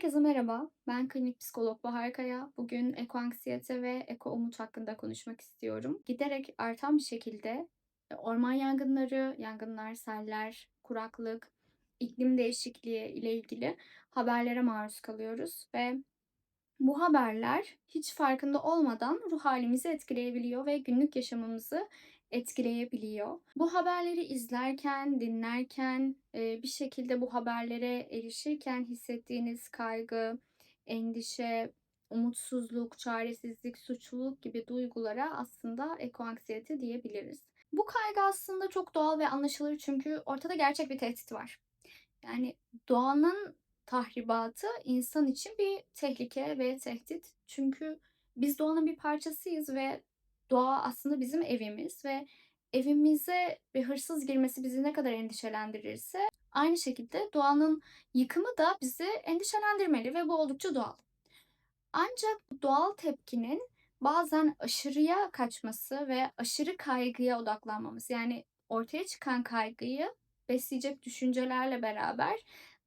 Herkese merhaba. Ben klinik psikolog Bahar Kaya. Bugün ekoanksiyete ve eko umut hakkında konuşmak istiyorum. Giderek artan bir şekilde e, orman yangınları, yangınlar, seller, kuraklık, iklim değişikliği ile ilgili haberlere maruz kalıyoruz ve bu haberler hiç farkında olmadan ruh halimizi etkileyebiliyor ve günlük yaşamımızı etkileyebiliyor. Bu haberleri izlerken, dinlerken, eee, bir şekilde bu haberlere erişirken hissettiğiniz kaygı, endişe, umutsuzluk, çaresizlik, suçluluk gibi duygulara aslında ekoanksiyete diyebiliriz. Bu kaygı aslında çok doğal ve anlaşılır çünkü ortada gerçek bir tehdit var. Yani doğanın tahribatı insan için bir tehlike ve tehdit. Çünkü biz doğanın bir parçasıyız ve doğa aslında bizim evimiz ve evimize bir hırsız girmesi bizi ne kadar endişelendirirse aynı şekilde doğanın yıkımı da bizi endişelendirmeli ve bu oldukça doğal. Ancak doğal tepkinin bazen aşırıya kaçması ve aşırı kaygıya odaklanmamız yani ortaya çıkan kaygıyı besleyecek düşüncelerle beraber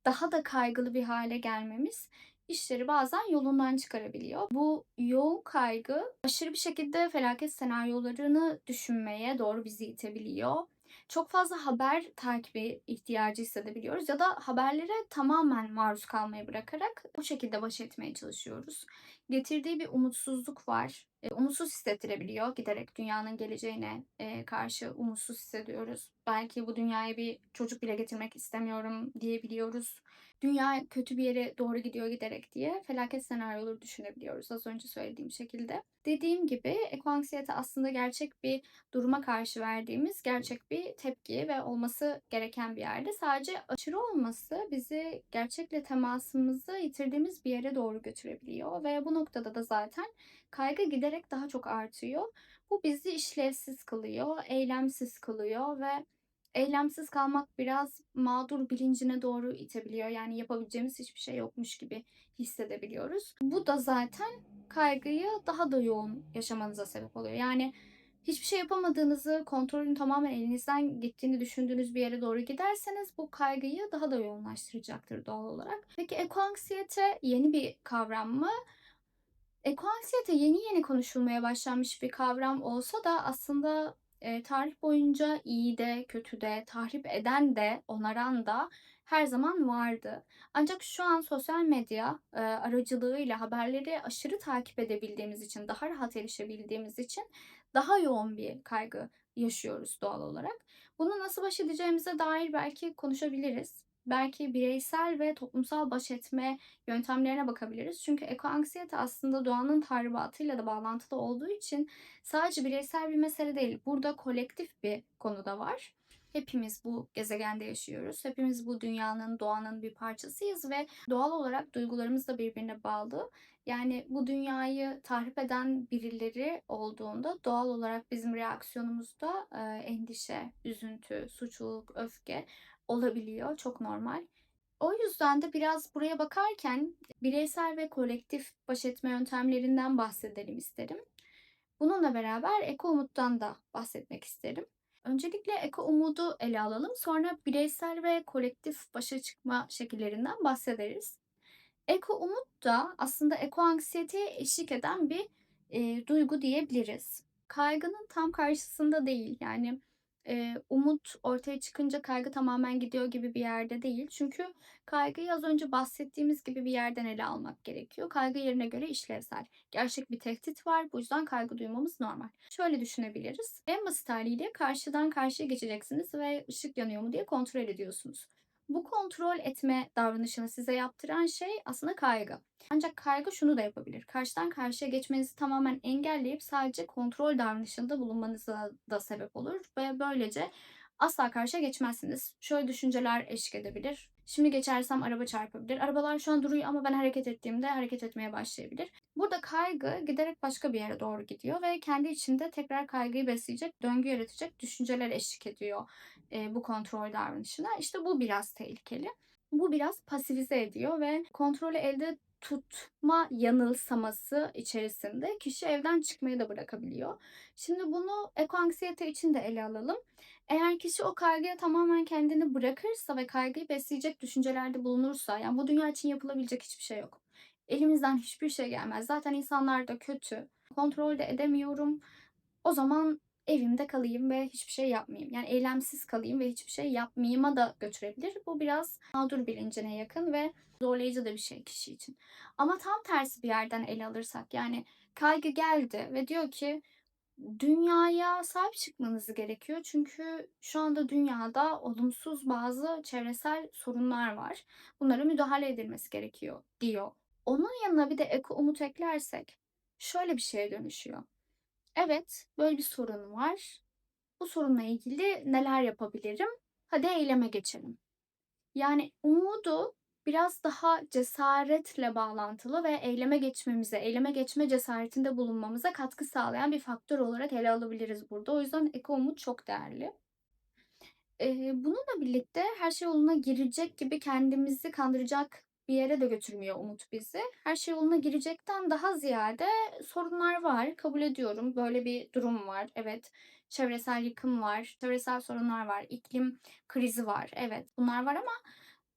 daha da kaygılı bir hale gelmemiz işleri bazen yolundan çıkarabiliyor. Bu yoğun kaygı aşırı bir şekilde felaket senaryolarını düşünmeye doğru bizi itebiliyor. Çok fazla haber takibi ihtiyacı hissedebiliyoruz ya da haberlere tamamen maruz kalmayı bırakarak bu şekilde baş etmeye çalışıyoruz. Getirdiği bir umutsuzluk var. E, umutsuz hissettirebiliyor. Giderek dünyanın geleceğine e, karşı umutsuz hissediyoruz. Belki bu dünyaya bir çocuk bile getirmek istemiyorum diyebiliyoruz. Dünya kötü bir yere doğru gidiyor giderek diye felaket senaryoları düşünebiliyoruz az önce söylediğim şekilde. Dediğim gibi ekoanksiyete aslında gerçek bir duruma karşı verdiğimiz gerçek bir tepki ve olması gereken bir yerde. Sadece aşırı olması bizi gerçekle temasımızı yitirdiğimiz bir yere doğru götürebiliyor ve bu noktada da zaten kaygı giderek daha çok artıyor. Bu bizi işlevsiz kılıyor, eylemsiz kılıyor ve eylemsiz kalmak biraz mağdur bilincine doğru itebiliyor. Yani yapabileceğimiz hiçbir şey yokmuş gibi hissedebiliyoruz. Bu da zaten kaygıyı daha da yoğun yaşamanıza sebep oluyor. Yani hiçbir şey yapamadığınızı, kontrolün tamamen elinizden gittiğini düşündüğünüz bir yere doğru giderseniz bu kaygıyı daha da yoğunlaştıracaktır doğal olarak. Peki ekoanksiyete yeni bir kavram mı? Ekoanksiyete yeni yeni konuşulmaya başlanmış bir kavram olsa da aslında e, tarih boyunca iyi de kötü de tahrip eden de onaran da her zaman vardı. Ancak şu an sosyal medya e, aracılığıyla haberleri aşırı takip edebildiğimiz için, daha rahat erişebildiğimiz için daha yoğun bir kaygı yaşıyoruz doğal olarak. Bunu nasıl baş edeceğimize dair belki konuşabiliriz. Belki bireysel ve toplumsal baş etme yöntemlerine bakabiliriz. Çünkü ekoanksiyete aslında doğanın tahribatıyla da bağlantılı olduğu için sadece bireysel bir mesele değil. Burada kolektif bir konu da var. Hepimiz bu gezegende yaşıyoruz. Hepimiz bu dünyanın, doğanın bir parçasıyız ve doğal olarak duygularımız da birbirine bağlı. Yani bu dünyayı tahrip eden birileri olduğunda doğal olarak bizim reaksiyonumuzda e, endişe, üzüntü, suçluluk, öfke olabiliyor. Çok normal. O yüzden de biraz buraya bakarken bireysel ve kolektif baş etme yöntemlerinden bahsedelim isterim. Bununla beraber Eko Umut'tan da bahsetmek isterim. Öncelikle Eko Umut'u ele alalım. Sonra bireysel ve kolektif başa çıkma şekillerinden bahsederiz. Eko Umut da aslında eko anksiyeteye eşlik eden bir e, duygu diyebiliriz. Kaygının tam karşısında değil. Yani Eee, umut ortaya çıkınca kaygı tamamen gidiyor gibi bir yerde değil. Çünkü kaygıyı az önce bahsettiğimiz gibi bir yerden ele almak gerekiyor. Kaygı yerine göre işlevsel. Gerçek bir tehdit var. Bu yüzden kaygı duymamız normal. Şöyle düşünebiliriz. En basit haliyle karşıdan karşıya geçeceksiniz ve ışık yanıyor mu diye kontrol ediyorsunuz. Bu kontrol etme davranışını size yaptıran şey aslında kaygı. Ancak kaygı şunu da yapabilir. Karşıdan karşıya geçmenizi tamamen engelleyip sadece kontrol davranışında bulunmanıza da sebep olur ve böylece asla karşıya geçmezsiniz. Şöyle düşünceler eşlik edebilir. Şimdi geçersem araba çarpabilir. Arabalar şu an duruyor ama ben hareket ettiğimde hareket etmeye başlayabilir. Burada kaygı giderek başka bir yere doğru gidiyor ve kendi içinde tekrar kaygıyı besleyecek, döngü yaratacak düşünceler eşlik ediyor e, bu kontrol davranışına. İşte bu biraz tehlikeli. Bu biraz pasifize ediyor ve kontrolü elde tutma yanılsaması içerisinde kişi evden çıkmayı da bırakabiliyor. Şimdi bunu ekoanksiyete için de ele alalım. Eğer kişi o kaygıya tamamen kendini bırakırsa ve kaygıyı besleyecek düşüncelerde bulunursa, yani bu dünya için yapılabilecek hiçbir şey yok. Elimizden hiçbir şey gelmez. Zaten insanlar da kötü. Kontrol de edemiyorum. O zaman evimde kalayım ve hiçbir şey yapmayayım. Yani eylemsiz kalayım ve hiçbir şey yapmayayıma da götürebilir. Bu biraz mağdur bilincine yakın ve zorlayıcı da bir şey kişi için. Ama tam tersi bir yerden ele alırsak yani kaygı geldi ve diyor ki dünyaya sahip çıkmanız gerekiyor. Çünkü şu anda dünyada olumsuz bazı çevresel sorunlar var. Bunlara müdahale edilmesi gerekiyor diyor. Onun yanına bir de eko umut eklersek şöyle bir şeye dönüşüyor. Evet, böyle bir sorun var. Bu sorunla ilgili neler yapabilirim? Hadi eyleme geçelim. Yani umudu biraz daha cesaretle bağlantılı ve eyleme geçmemize, eyleme geçme cesaretinde bulunmamıza katkı sağlayan bir faktör olarak ele alabiliriz burada. O yüzden eko umut çok değerli. Eee, bununla birlikte her şey yoluna girecek gibi kendimizi kandıracak bir yere de götürmüyor umut bizi. Her şey yoluna girecekten daha ziyade sorunlar var, kabul ediyorum. Böyle bir durum var. Evet, çevresel yıkım var, çevresel sorunlar var, iklim krizi var. Evet, bunlar var ama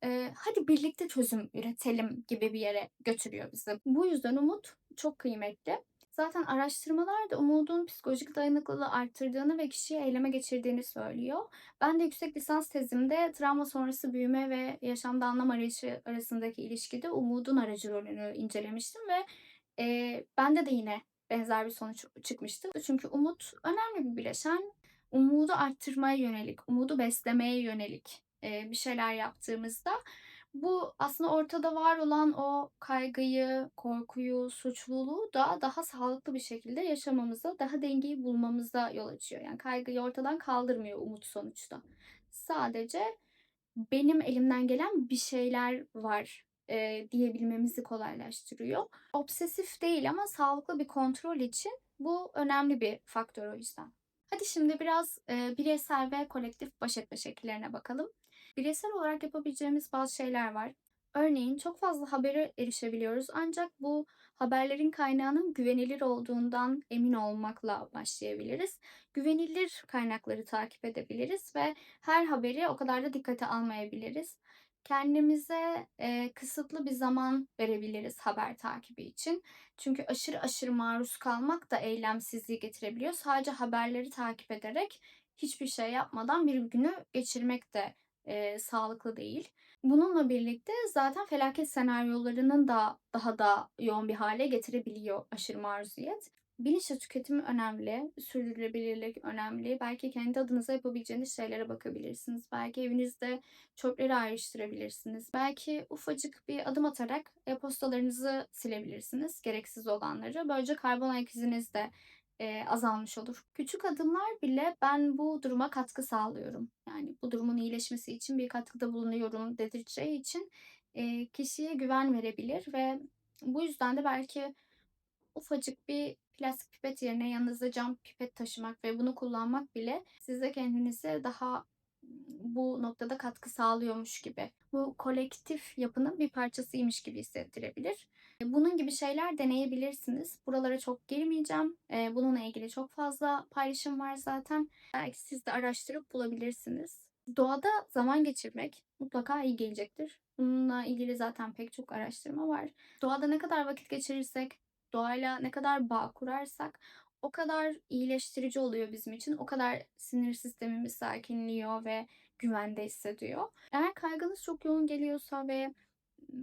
Eee, hadi birlikte çözüm üretelim gibi bir yere götürüyor bizi. Bu yüzden umut çok kıymetli. Zaten araştırmalar da umudun psikolojik dayanıklılığı arttırdığını ve kişiyi eyleme geçirdiğini söylüyor. Ben de yüksek lisans tezimde travma sonrası büyüme ve yaşamda anlam arayışı arasındaki ilişkide umudun aracı rolünü incelemiştim ve eee, bende de yine benzer bir sonuç çıkmıştı. Çünkü umut önemli bir bileşen. Umudu arttırmaya yönelik, umudu beslemeye yönelik eee, bir şeyler yaptığımızda bu aslında ortada var olan o kaygıyı, korkuyu, suçluluğu da daha sağlıklı bir şekilde yaşamamıza, daha dengeyi bulmamıza yol açıyor. Yani kaygıyı ortadan kaldırmıyor umut sonuçta. Sadece benim elimden gelen bir şeyler var eee, diyebilmemizi kolaylaştırıyor. Obsesif değil ama sağlıklı bir kontrol için bu önemli bir faktör o yüzden. Hadi şimdi biraz eee, bireysel ve kolektif baş etme şekillerine bakalım. Bireysel olarak yapabileceğimiz bazı şeyler var. Örneğin çok fazla habere erişebiliyoruz ancak bu haberlerin kaynağının güvenilir olduğundan emin olmakla başlayabiliriz. Güvenilir kaynakları takip edebiliriz ve her haberi o kadar da dikkate almayabiliriz. Kendimize e, kısıtlı bir zaman verebiliriz haber takibi için. Çünkü aşırı aşırı maruz kalmak da eylemsizliği getirebiliyor. Sadece haberleri takip ederek hiçbir şey yapmadan bir günü geçirmek de eee, sağlıklı değil. Bununla birlikte zaten felaket senaryolarının da daha da yoğun bir hale getirebiliyor aşırı maruziyet. Bilinçli tüketimi önemli, sürdürülebilirlik önemli. Belki kendi adınıza yapabileceğiniz şeylere bakabilirsiniz. Belki evinizde çöpleri ayrıştırabilirsiniz. Belki ufacık bir adım atarak e-postalarınızı silebilirsiniz, gereksiz olanları. Böylece karbon ayak iziniz de eee, azalmış olur. Küçük adımlar bile ben bu duruma katkı sağlıyorum. Yani bu durumun iyileşmesi için bir katkıda bulunuyorum dedirteceği için eee, kişiye güven verebilir ve bu yüzden de belki ufacık bir plastik pipet yerine yanınızda cam pipet taşımak ve bunu kullanmak bile size kendinize daha bu noktada katkı sağlıyormuş gibi. Bu kolektif yapının bir parçasıymış gibi hissettirebilir. Bunun gibi şeyler deneyebilirsiniz. Buralara çok girmeyeceğim. Eee, bununla ilgili çok fazla paylaşım var zaten. Belki siz de araştırıp bulabilirsiniz. Doğada zaman geçirmek mutlaka iyi gelecektir. Bununla ilgili zaten pek çok araştırma var. Doğada ne kadar vakit geçirirsek, doğayla ne kadar bağ kurarsak o kadar iyileştirici oluyor bizim için. O kadar sinir sistemimiz sakinliyor ve güvende hissediyor. Eğer kaygınız çok yoğun geliyorsa ve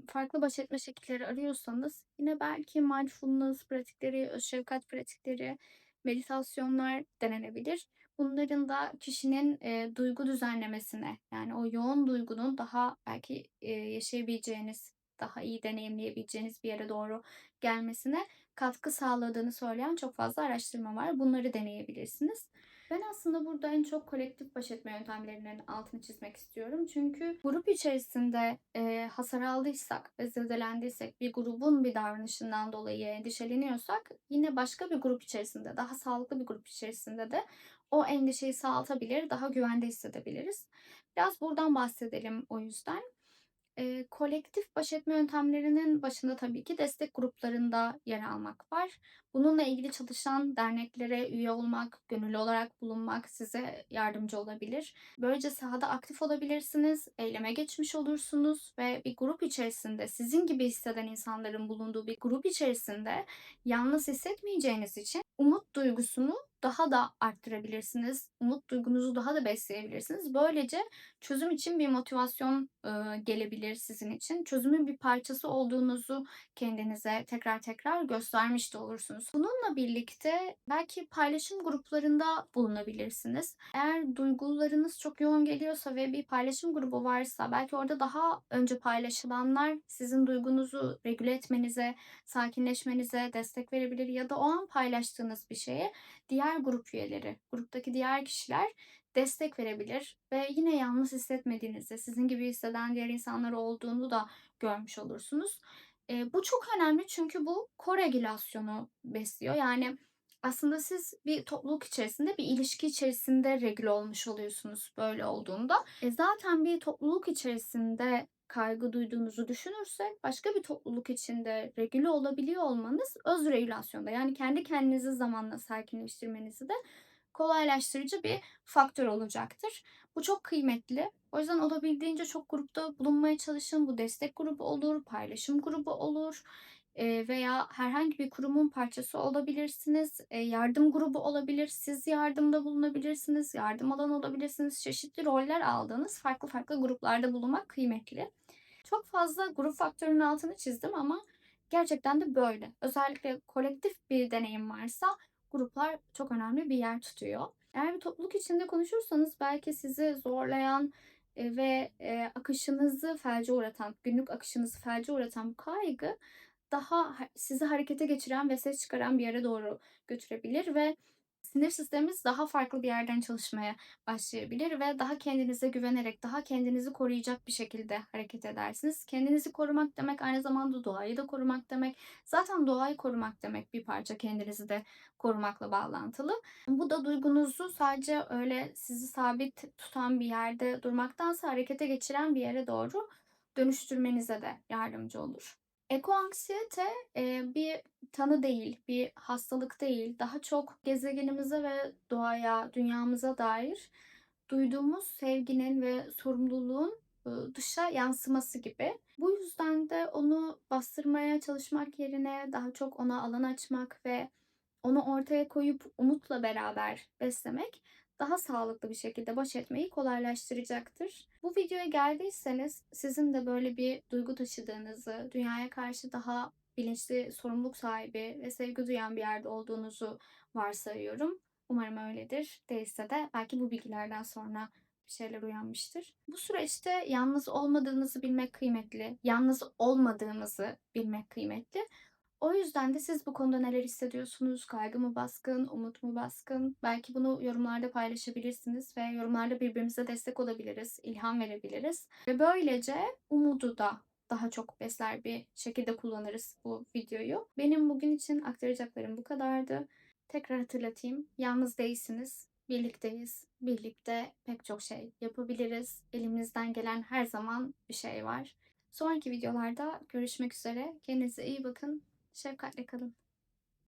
farklı baş etme şekilleri arıyorsanız yine belki mindfulness pratikleri, şefkat pratikleri, meditasyonlar denenebilir. Bunların da kişinin e, duygu düzenlemesine yani o yoğun duygunun daha belki e, yaşayabileceğiniz, daha iyi deneyimleyebileceğiniz bir yere doğru gelmesine katkı sağladığını söyleyen çok fazla araştırma var. Bunları deneyebilirsiniz. Ben aslında burada en çok kolektif baş etme yöntemlerinin altını çizmek istiyorum. Çünkü grup içerisinde e, hasar aldıysak ve zedelendiysek, bir grubun bir davranışından dolayı endişeleniyorsak yine başka bir grup içerisinde, daha sağlıklı bir grup içerisinde de o endişeyi sağaltabilir, daha güvende hissedebiliriz. Biraz buradan bahsedelim o yüzden. Eee, kolektif baş etme yöntemlerinin başında tabii ki destek gruplarında yer almak var. Bununla ilgili çalışan derneklere üye olmak, gönüllü olarak bulunmak size yardımcı olabilir. Böylece sahada aktif olabilirsiniz, eyleme geçmiş olursunuz ve bir grup içerisinde sizin gibi hisseden insanların bulunduğu bir grup içerisinde yalnız hissetmeyeceğiniz için umut duygusunu daha da arttırabilirsiniz. Umut duygunuzu daha da besleyebilirsiniz. Böylece çözüm için bir motivasyon, ııı, gelebilir sizin için. Çözümün bir parçası olduğunuzu kendinize tekrar tekrar göstermiş de olursunuz. Bununla birlikte belki paylaşım gruplarında bulunabilirsiniz. Eğer duygularınız çok yoğun geliyorsa ve bir paylaşım grubu varsa belki orada daha önce paylaşılanlar sizin duygunuzu regüle etmenize, sakinleşmenize destek verebilir ya da o an paylaştığınız bir şeye diğer grup üyeleri, gruptaki diğer kişiler destek verebilir ve yine yalnız hissetmediğinizi, sizin gibi hisseden diğer insanlar olduğunu da görmüş olursunuz. Eee, bu çok önemli çünkü bu koregülasyonu besliyor. Yani aslında siz bir topluluk içerisinde, bir ilişki içerisinde regüle olmuş oluyorsunuz böyle olduğunda. E, zaten bir topluluk içerisinde kaygı duyduğunuzu düşünürsek başka bir topluluk içinde regüle olabiliyor olmanız öz regülasyonda yani kendi kendinizi zamanla sakinleştirmenizi de kolaylaştırıcı bir faktör olacaktır. Bu çok kıymetli. O yüzden olabildiğince çok grupta bulunmaya çalışın. Bu destek grubu olur, paylaşım grubu olur, veya herhangi bir kurumun parçası olabilirsiniz. Yardım grubu olabilir. Siz yardımda bulunabilirsiniz, yardım alan olabilirsiniz. Çeşitli roller aldığınız farklı farklı gruplarda bulunmak kıymetli. Çok fazla grup faktörünün altını çizdim ama gerçekten de böyle. Özellikle kolektif bir deneyim varsa gruplar çok önemli bir yer tutuyor. Eğer bir topluluk içinde konuşursanız belki sizi zorlayan, ve, akışınızı felce uğratan, günlük akışınızı felce uğratan bu kaygı daha ha sizi harekete geçiren ve ses çıkaran bir yere doğru götürebilir ve sinir sisteminiz daha farklı bir yerden çalışmaya başlayabilir ve daha kendinize güvenerek, daha kendinizi koruyacak bir şekilde hareket edersiniz. Kendinizi korumak demek aynı zamanda doğayı da korumak demek. Zaten doğayı korumak demek bir parça kendinizi de korumakla bağlantılı. Bu da duygunuzu sadece öyle sizi sabit tutan bir yerde durmaktansa harekete geçiren bir yere doğru dönüştürmenize de yardımcı olur. Ekoanksiyete, eee, bir tanı değil, bir hastalık değil. Daha çok gezegenimize ve doğaya, dünyamıza dair duyduğumuz sevginin ve sorumluluğun, ııı, dışa yansıması gibi. Bu yüzden de onu bastırmaya çalışmak yerine daha çok ona alan açmak ve onu ortaya koyup umutla beraber beslemek daha sağlıklı bir şekilde baş etmeyi kolaylaştıracaktır. Bu videoya geldiyseniz sizin de böyle bir duygu taşıdığınızı, dünyaya karşı daha bilinçli, sorumluluk sahibi ve sevgi duyan bir yerde olduğunuzu varsayıyorum. Umarım öyledir. Değilse de belki bu bilgilerden sonra bir şeyler uyanmıştır. Bu süreçte yalnız olmadığınızı bilmek kıymetli. Yalnız olmadığınızı bilmek kıymetli. O yüzden de siz bu konuda neler hissediyorsunuz? Kaygı mı baskın, umut mu baskın? Belki bunu yorumlarda paylaşabilirsiniz ve yorumlarda birbirimize destek olabiliriz, ilham verebiliriz ve böylece umudu da daha çok besler bir şekilde kullanırız bu videoyu. Benim bugün için aktaracaklarım bu kadardı. Tekrar hatırlatayım, yalnız değilsiniz, birlikteyiz. Birlikte pek çok şey yapabiliriz. Elimizden gelen her zaman bir şey var. Sonraki videolarda görüşmek üzere. Kendinize iyi bakın. Şefkatle kalın.